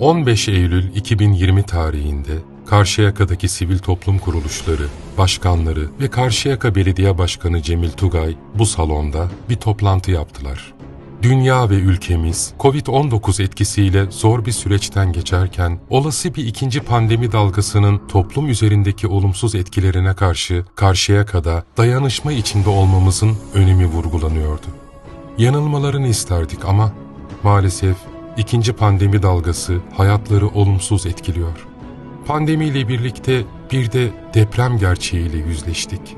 15 Eylül 2020 tarihinde Karşıyaka'daki sivil toplum kuruluşları, başkanları ve Karşıyaka Belediye Başkanı Cemil Tugay bu salonda bir toplantı yaptılar. Dünya ve ülkemiz Covid-19 etkisiyle zor bir süreçten geçerken olası bir ikinci pandemi dalgasının toplum üzerindeki olumsuz etkilerine karşı Karşıyaka'da dayanışma içinde olmamızın önemi vurgulanıyordu. Yanılmalarını isterdik ama maalesef ikinci pandemi dalgası hayatları olumsuz etkiliyor. Pandemiyle birlikte bir de deprem gerçeğiyle yüzleştik.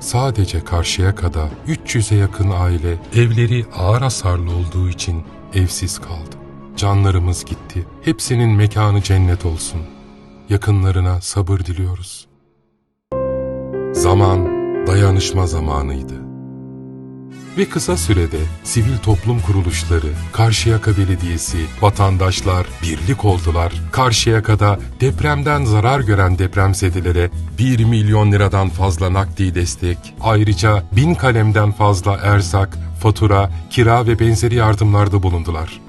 Sadece Karşıyaka'da 300'e yakın aile evleri ağır hasarlı olduğu için evsiz kaldı. Canlarımız gitti. Hepsinin mekanı cennet olsun. Yakınlarına sabır diliyoruz. Zaman dayanışma zamanıydı. Ve kısa sürede sivil toplum kuruluşları, Karşıyaka Belediyesi, vatandaşlar birlik oldular. Karşıyaka'da depremden zarar gören depremzedelere 1 milyon liradan fazla nakdi destek, ayrıca bin kalemden fazla erzak, fatura, kira ve benzeri yardımlarda bulundular.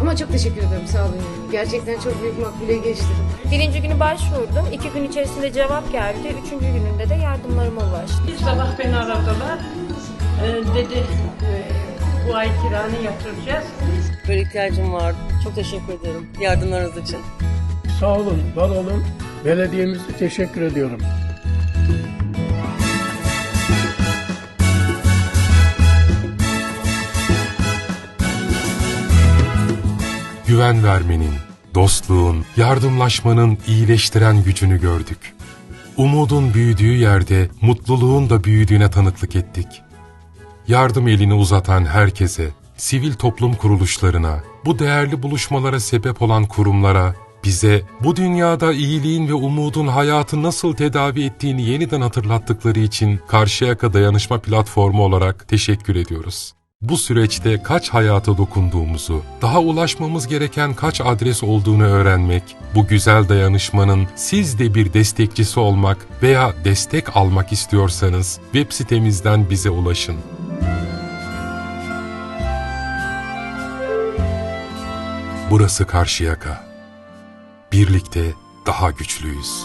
Ama çok teşekkür ederim sağ olun. Gerçekten çok büyük makbule geçti. Birinci günü başvurdum. iki gün içerisinde cevap geldi. Üçüncü gününde de yardımlarıma ulaştı. Bir sabah beni aradılar. Ee, dedi e, bu ay kiranı yatıracağız. Böyle ihtiyacım vardı. Çok teşekkür ederim yardımlarınız için. Sağ olun, var olun. Belediyemize teşekkür ediyorum. Güven vermenin, dostluğun, yardımlaşmanın iyileştiren gücünü gördük. Umudun büyüdüğü yerde mutluluğun da büyüdüğüne tanıklık ettik. Yardım elini uzatan herkese, sivil toplum kuruluşlarına, bu değerli buluşmalara sebep olan kurumlara, bize bu dünyada iyiliğin ve umudun hayatı nasıl tedavi ettiğini yeniden hatırlattıkları için Karşıyaka Dayanışma Platformu olarak teşekkür ediyoruz. Bu süreçte kaç hayata dokunduğumuzu, daha ulaşmamız gereken kaç adres olduğunu öğrenmek, bu güzel dayanışmanın siz de bir destekçisi olmak veya destek almak istiyorsanız web sitemizden bize ulaşın. Burası Karşıyaka. Birlikte daha güçlüyüz.